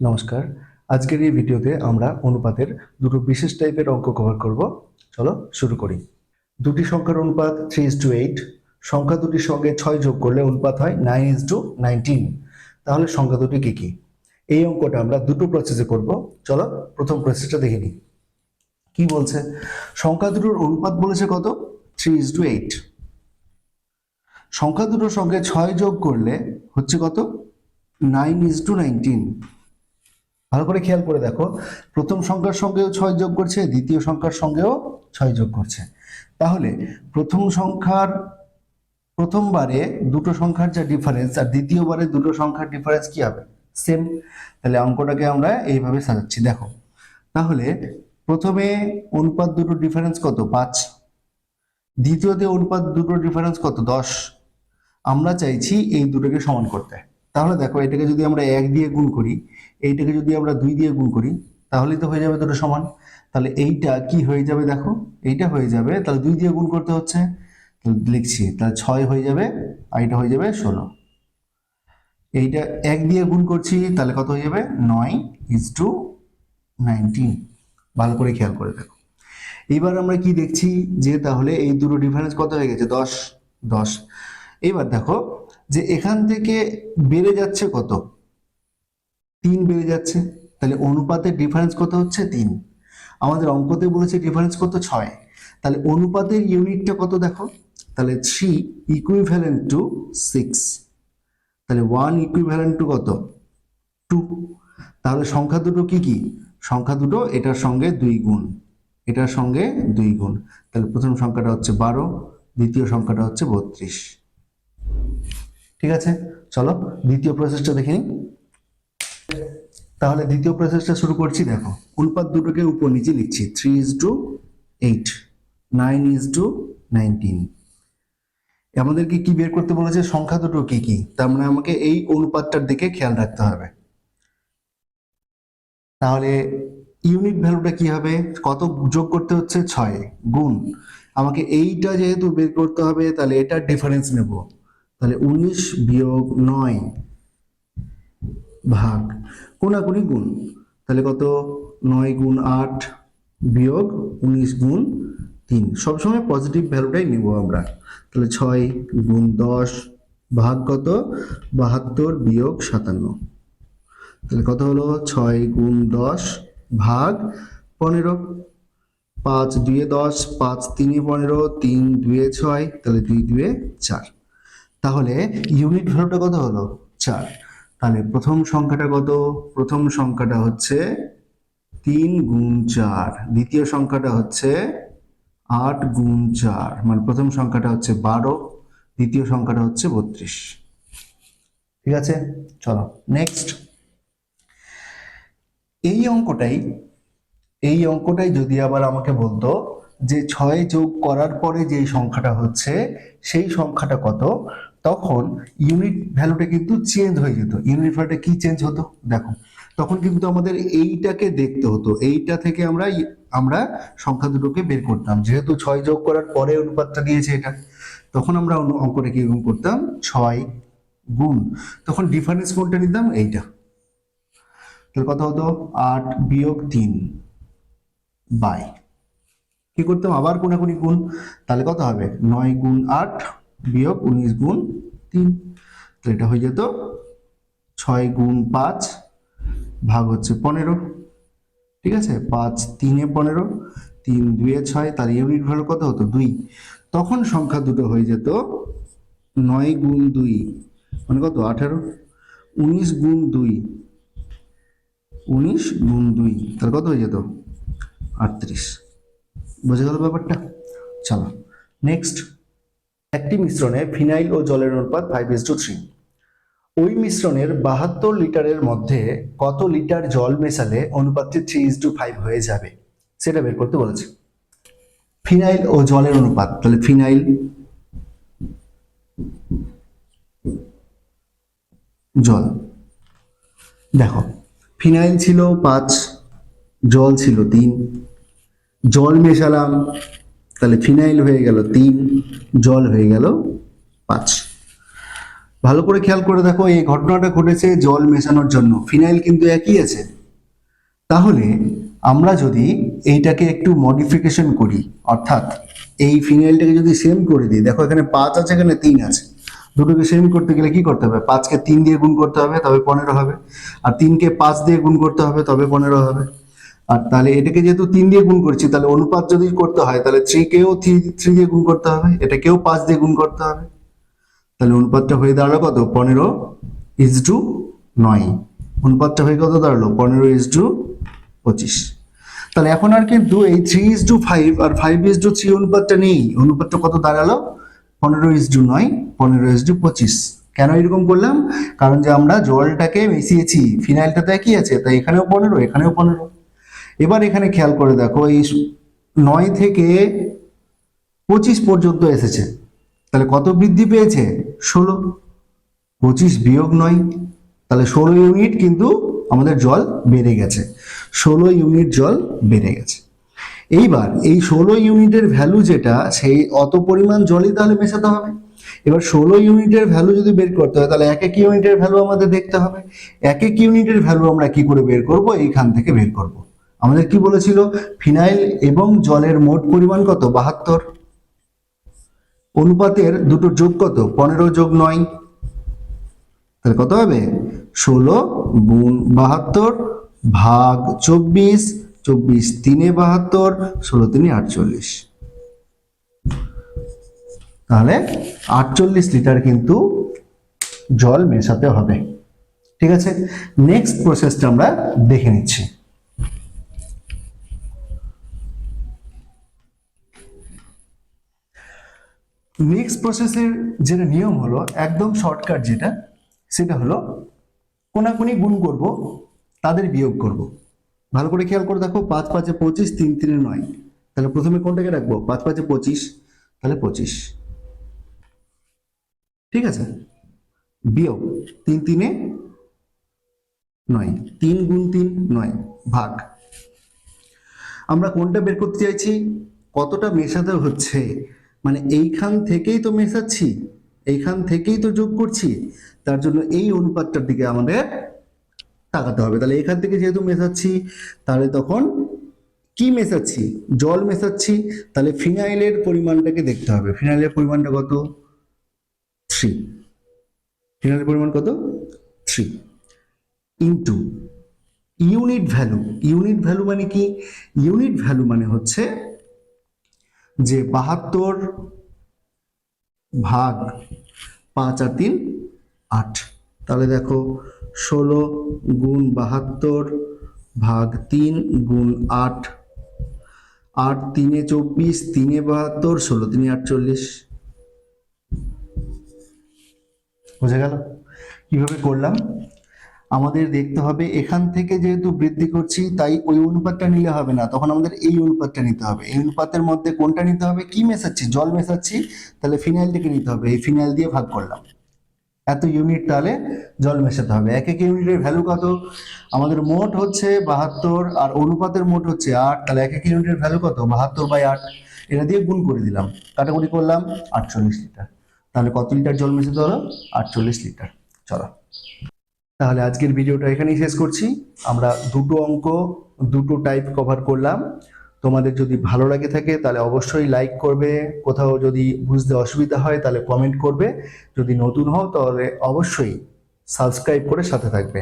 নমস্কার। আজকের এই ভিডিওতে আমরা অনুপাতের দুটো বিশেষ টাইপের অঙ্ক কভার করব। চলো শুরু করি। দুটি সংখ্যার অনুপাত থ্রি ইস টু এইট সংখ্যা দুটির সঙ্গে ছয় যোগ করলে অনুপাত হয় নাইন ইস টু নাইনটিন তাহলে সংখ্যা দুটি কী কী? এই অঙ্কটা আমরা দুটো প্রসেসে করব। চলো প্রথম প্রসেসটা দেখে নিই। কি বলছে? সংখ্যা দুটোর অনুপাত বলেছে কত? থ্রি ইস টু এইট সংখ্যা দুটোর সঙ্গে ছয় যোগ করলে হচ্ছে কত? নাইন ইজ টু নাইনটিন ভালো করে খেয়াল করে দেখো। প্রথম সংখ্যার সঙ্গেও ছয় যোগ করছে, দ্বিতীয় সংখ্যার সঙ্গেও ছয় যোগ করছে। তাহলে প্রথম সংখ্যার প্রথমবারে দুটো সংখ্যার যা ডিফারেন্স আর দ্বিতীয়বারে দুটো সংখ্যার ডিফারেন্স কি হবে? সেম তাহলে অঙ্কটাকে আমরা এইভাবে সাজাচ্ছি। দেখো, তাহলে প্রথমে অনুপাত দুটো ডিফারেন্স কত? পাঁচ। দ্বিতীয়তে অনুপাত দুটো ডিফারেন্স কত? দশ। আমরা চাইছি এই দুটোকে সমান করতে। তাহলে দেখো এটাকে যদি আমরা এক দিয়ে গুণ করি, এইটাকে যদি আমরা দুই দিয়ে গুণ করি, তাহলেই তো হয়ে যাবে দুটো সমান। তাহলে এইটা কি হয়ে যাবে দেখো? এইটা হয়ে যাবে, তাহলে দুই দিয়ে গুণ করতে হচ্ছে লিখছি, তাহলে ছয় হয়ে যাবে আর এটা হয়ে যাবে ষোলো। এইটা এক দিয়ে গুণ করছি, তাহলে কত হয়ে যাবে? নয় ইজ টু নাইনটিন ভালো করে খেয়াল করে দেখো। এবার আমরা কি দেখছি? যে তাহলে এই দুটো ডিফারেন্স কত হয়ে গেছে? দশ দশ। এবার দেখো যে এখান থেকে বেড়ে যাচ্ছে কত? তিন বেড়ে যাচ্ছে। তাহলে অনুপাতের ডিফারেন্স কত হচ্ছে? তিন। আমাদের অঙ্কতে বলেছে ডিফারেন্স কত? ছয়। তাহলে অনুপাতের ইউনিটটা কত দেখো? তাহলে থ্রি ইকুইভ্যালেন্ট টু সিক্স তাহলে ওয়ান ইকুইভ্যালেন্ট টু কত? টু তাহলে সংখ্যা দুটো কি কি? সংখ্যা দুটো এটার সঙ্গে দুই গুণ। এটার সঙ্গে দুই গুণ। তাহলে প্রথম সংখ্যাটা হচ্ছে বারো, দ্বিতীয় সংখ্যাটা হচ্ছে বত্রিশ। ঠিক আছে? চলো, দ্বিতীয় প্রসেসটা দেখে নিই। তাহলে দ্বিতীয় প্রসেসটা শুরু করছি, দেখো। অনুপাত দুটোকে উপর নিচে লিখছি। Three is to eight nine is to nineteen আমাদেরকে কি বের করতে বলেছে? সংখ্যা দুটো কি কি? তার মানে আমাকে এই অনুপাতটার দিকে খেয়াল রাখতে হবে। তাহলে ইউনিট ভ্যালুটা কি হবে? কত যোগ করতে হচ্ছে? ছয়। গুণ। আমাকে এইটা যেহেতু বের করতে হবে, তাহলে এটার ডিফারেন্স নেব। তাহলে উনিশ বিয়োগ নয় ভাগ কোনাকুনি গুণ, তাহলে কত? নয় গুণ আট বিয়োগ উনিশ গুণ তিন। সবসময় পজিটিভ ভ্যালুটাই নেব আমরা। তাহলে ছয় গুণ দশ ভাগ কত? বাহাত্তর বিয়োগ সাতান্ন। তাহলে কত হলো? ছয় গুণ দশ ভাগ পনেরো। পাঁচ দুয়ে দশ, পাঁচ তিনে পনেরো, তিন দুয়ে ছয়, তাহলে দুই দুয়ে চার। তাহলে ইউনিট ভ্যালুটা কত হলো? চার। তাহলে প্রথম সংখ্যাটা কত? প্রথম সংখ্যাটা হচ্ছে তিন গুণ চার। দ্বিতীয় সংখ্যাটা হচ্ছে আট গুণ চার। মানে প্রথম সংখ্যাটা হচ্ছে বারো, দ্বিতীয় সংখ্যাটা হচ্ছে বত্রিশ। ঠিক আছে? চলো নেক্সট এই অঙ্কটাই এই অঙ্কটাই যদি আবার আমাকে বলতো যে ছয় যোগ করার পরে যে সংখ্যাটা হচ্ছে, সেই সংখ্যাটা কত? তখন ইউনিট ভ্যালুটা কিন্তু চেঞ্জ হয়ে যেত। ইউনিট ভ্যালুটা কি চেঞ্জ হতো? দেখো, তখন কিন্তু আমাদের এইটাকে দেখতে হতো। এইটা থেকে আমরা আমরা সংখ্যা দুটোকে বের করতাম। যেহেতু ছয় যোগ করার পরে অনুপাতটা দিয়েছে এটা, তখন আমরা অঙ্কটা কীরকম করতাম? ছয় গুণ। তখন ডিফারেন্স কোনটা নিতাম? এইটা। তাহলে কত হতো? আট বিয়োগ তিন বাই। কি করতাম? আবার কোনাকুনি গুণ, তাহলে কত হবে? নয় গুণ আট বিয়োগ উনিশ গুণ তিন। তো এটা হয়ে যেত ছয় গুণ পাঁচ ভাগ হচ্ছে পনেরো। ঠিক আছে? পাঁচ তিনে পনেরো, তিন দুয়ে ছয়, তার ইউনিট ভ্যালু কত হতো? দুই। তখন সংখ্যা দুটো হয়ে যেত নয় গুণ দুই মানে কত? আঠারো। উনিশ গুণ দুই। উনিশ গুণ দুই, তাহলে কত হয়ে যেত? আটত্রিশ। বোঝা গেল ব্যাপারটা? চলো নেক্সট একটি মিশ্রণে ফিনাইল ও জলের অনুপাত ফাইভ ইস টু থ্রি ওই মিশ্রণের বাহাত্তর লিটারের মধ্যে কত লিটার জল মেশালে অনুপাতটি থ্রি ইস টু ফাইভ হয়ে যাবে? সেটা বের করতে বলেছে। ফিনাইল ও জলের অনুপাত, তাহলে ফিনাইল জল। দেখো, ফিনাইল ছিল পাঁচ, জল ছিল তিন জল মেশালাম, তাহলে ফিনাইল হয়ে গেল তিন, জল হয়ে গেল পাঁচ। ভালো করে খেয়াল করে দেখো, এই ঘটনাটা ঘটেছে জল মেশানোর জন্য। ফিনাইল কিন্তু একই আছে। তাহলে আমরা যদি এইটাকে একটু মডিফিকেশন করি, অর্থাৎ এই ফিনাইলটাকে যদি সেম করে দিই, দেখো এখানে পাঁচ আছে, এখানে তিন আছে। দুটোকে সেম করতে গেলে কি করতে হবে? পাঁচকে তিন দিয়ে গুণ করতে হবে, তবে পনেরো হবে। আর তিনকে পাঁচ দিয়ে গুণ করতে হবে, তবে পনেরো হবে। আর তাহলে এটাকে যেহেতু তিন দিয়ে গুণ করছি, তাহলে অনুপাত যদি করতে হয়, তাহলে থ্রি থ্রি দিয়ে গুণ করতে হবে, এটাকেও পাঁচ দিয়ে গুণ করতে হবে। তাহলে অনুপাতটা হয়ে দাঁড়াল কত? পনেরো ইজ টু নয়। অনুপাতটা হয়ে কত দাঁড়াল? পনেরো ইজ টু পঁচিশ। তাহলে এখন আর কিন্তু এই থ্রি ইজ টু ফাইভ আর ফাইভ ইজ টু থ্রি অনুপাতটা নেই। অনুপাতটা কত দাঁড়াল? পনেরো ইজ টু নয়, পনেরো ইজ টু পঁচিশ। কেন এরকম করলাম? কারণ যে আমরা জলটাকে মিশিয়েছি ফিনাইলটা তো একই আছে? তাই এখানেও পনেরো এখানেও পনেরো। এবার এখানে খেয়াল করে দেখো, এই নয় থেকে পঁচিশ পর্যন্ত এসেছে। তাহলে কত বৃদ্ধি পেয়েছে? ষোলো। পঁচিশ বিয়োগ নয়। তাহলে ষোলো ইউনিট কিন্তু আমাদের জল বেড়ে গেছে। ষোলো ইউনিট জল বেড়ে গেছে। এইবার এই ষোলো ইউনিটের ভ্যালু যেটা, সেই অত পরিমাণ জলই তাহলে মেশাতে হবে। এবার ষোলো ইউনিটের ভ্যালু যদি বের করতে হয়, তাহলে এক এক ইউনিটের ভ্যালু আমাদের দেখতে হবে। এক এক ইউনিটের ভ্যালু আমরা কি করে বের করব? এইখান থেকে বের করব। আমাদের কি বলেছিল? ফিনাইল এবং জলের মোট পরিমাণ কত? বাহাত্তর। অনুপাতের দুটো যোগ কত? পনেরো যোগ নয়। তাহলে কত হবে? ষোলো গুণ বাহাত্তর ভাগ চব্বিশ। চব্বিশ তিনে বাহাত্তর, ষোলো তিনে আটচল্লিশ। তাহলে আটচল্লিশ লিটার কিন্তু জল মেশাতে হবে। ঠিক আছে? নেক্সট প্রসেসটা আমরা দেখে নিচ্ছি। নেক্সট প্রসেসের যেটা নিয়ম হলো, একদম শর্টকাট যেটা, সেটা হলো কোনাকুনি গুণ করব, তাদের বিয়োগ করব। ভালো করে খেয়াল করে দেখো, পাঁচ পাঁচে পঁচিশ, তিন তিনে নয়। তাহলে প্রথমে কোনটাকে রাখব? পাঁচ পাঁচে পঁচিশ, তাহলে পঁচিশ। ঠিক আছে? বিয়োগ, তিন তিনে নয়। তিন গুণ তিন, নয়। ভাগ। আমরা কোনটা বের করতে চাইছি? কতটা মেশাতে হচ্ছে? মানে এইখান থেকেই তো মেশাচ্ছি, এইখান থেকেই তো যোগ করছি, তার জন্য এই অনুপাতটার দিকে আমাদের তাকাতে হবে। তাহলে এখান থেকে যেহেতু মেশাচ্ছি, তাহলে তখন কি মেশাচ্ছি? জল মেশাচ্ছি, তাহলে ফিনাইলের পরিমাণটাকে দেখতে হবে। ফিনাইলের পরিমাণটা কত? থ্রি ফিনাইলের পরিমাণ কত? Three into unit value unit value মানে কি? ইউনিট ভ্যালু মানে হচ্ছে যে বাহাত্তর ভাগ পাঁচ আর তিন, আট। তাহলে দেখো, ষোলো গুণ বাহাত্তর ভাগ তিন গুণ আট। আট তিনে চব্বিশ, তিনে বাহাত্তর, ষোলো তিনে আটচল্লিশ। বোঝা গেল? কীভাবে করলাম? আমাদের দেখতে হবে, এখান থেকে যেহেতু বৃদ্ধি করছি, তাই ওই অনুপাতটা নিলে হবে না। তখন আমাদের এই অনুপাতটা নিতে হবে। এই অনুপাতের মধ্যে কোনটা নিতে হবে? কি মেশাচ্ছি? জল মেশাচ্ছি। তাহলে ফিনাইলটাকে নিতে হবে। এই ফিনাইল দিয়ে ভাগ করলাম। এত ইউনিট তাহলে জল মেশাতে হবে। এক এক ইউনিটের ভ্যালু কত? আমাদের মোট হচ্ছে বাহাত্তর আর অনুপাতের মোট হচ্ছে আট। তাহলে এক এক ইউনিটের ভ্যালু কত? বাহাত্তর বাই আট। এটা দিয়ে গুণ করে দিলাম। কাটাকুটি করলাম আটচল্লিশ লিটার। তাহলে কত লিটার জল মেশাতে হলো? আটচল্লিশ লিটার। চলো। তাহলে আজকের ভিডিওটা এখানেই শেষ করছি। আমরা দুটো অঙ্ক, দুটো টাইপ কভার করলাম। তোমাদের যদি ভালো লাগে থাকে, তাহলে অবশ্যই লাইক করবে। কোথাও যদি বুঝতে অসুবিধা হয়, তাহলে কমেন্ট করবে। যদি নতুন হও, তাহলে অবশ্যই সাবস্ক্রাইব করে সাথে থাকবে।